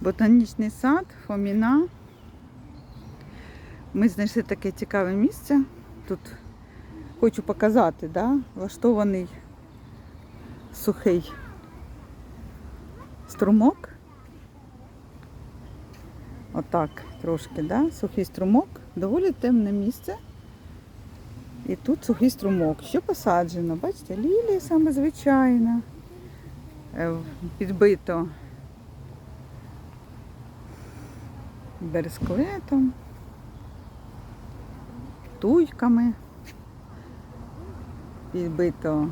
Ботанічний сад, Фоміна. Ми знайшли таке цікаве місце. Тут хочу показати, да? влаштований сухий струмок. Отак трошки, да? сухий струмок, доволі темне місце. І тут сухий струмок. Що посаджено? Бачите, лілія саме звичайна. Е, Підбито бересклетом, туйками, підбито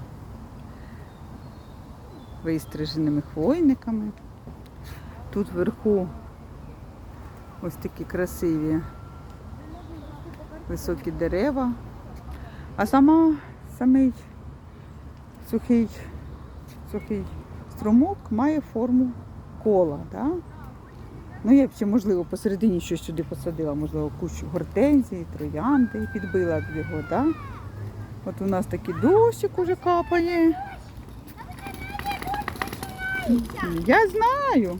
вистриженими хвойниками. Тут вверху ось такі красиві високі дерева. А сама самий сухий, сухий струмок має форму кола. Да? Ну, я б ще, можливо, посередині щось сюди посадила, можливо, кущу гортензії, троянди і підбила б його, да? От у нас такий дощик уже капає. Я знаю.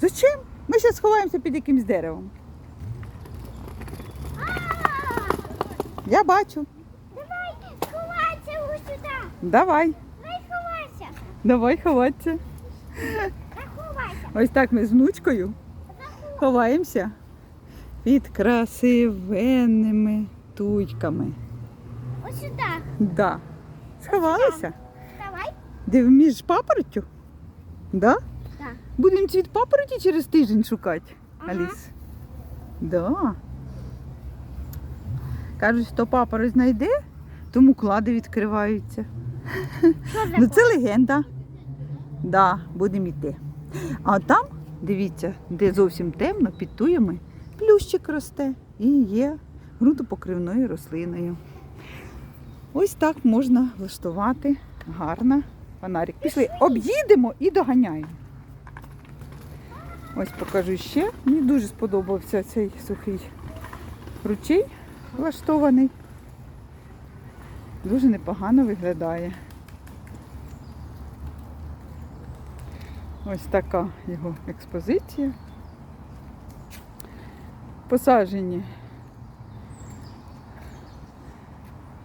Зачем? Ми зараз сховаємося під якимсь деревом. Я бачу. Давай, ховайся ось сюди. Давай, Давай ховайся. давай ховатися. Ось так ми з внучкою ховаємося під красивенними туйками. Ось сюди. Да. Сховалися? Давай. Де між папороттю? Да? Так. Будемо цвіт папороті через тиждень шукати, Ага. Аліс. Да. Кажуть, хто папороть знайде, тому клади відкриваються. Що Ну це легенда. Да, будемо йти. А там, дивіться, де зовсім темно, під туями, плющик росте і є ґрунтопокривною рослиною. Ось так можна влаштувати гарно фонарик. Пішли, об'їдемо і доганяємо. Ось покажу ще. Мені дуже сподобався цей сухий ручей влаштований. Дуже непогано виглядає. Ось така його експозиція. Посаджені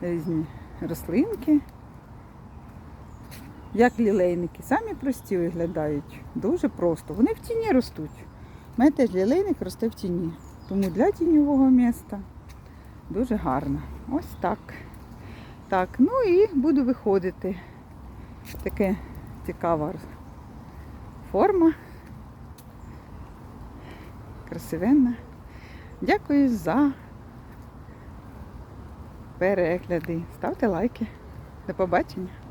різні рослинки. Як лілейники, самі прості виглядають. Дуже просто. Вони в тіні ростуть. У мене теж лілейник росте в тіні. Тому для тіньового міста дуже гарно. Ось так. Так, ну і буду виходити. Таке цікава форма. Красивенна. Дякую за перегляди. Ставте лайки. До побачення.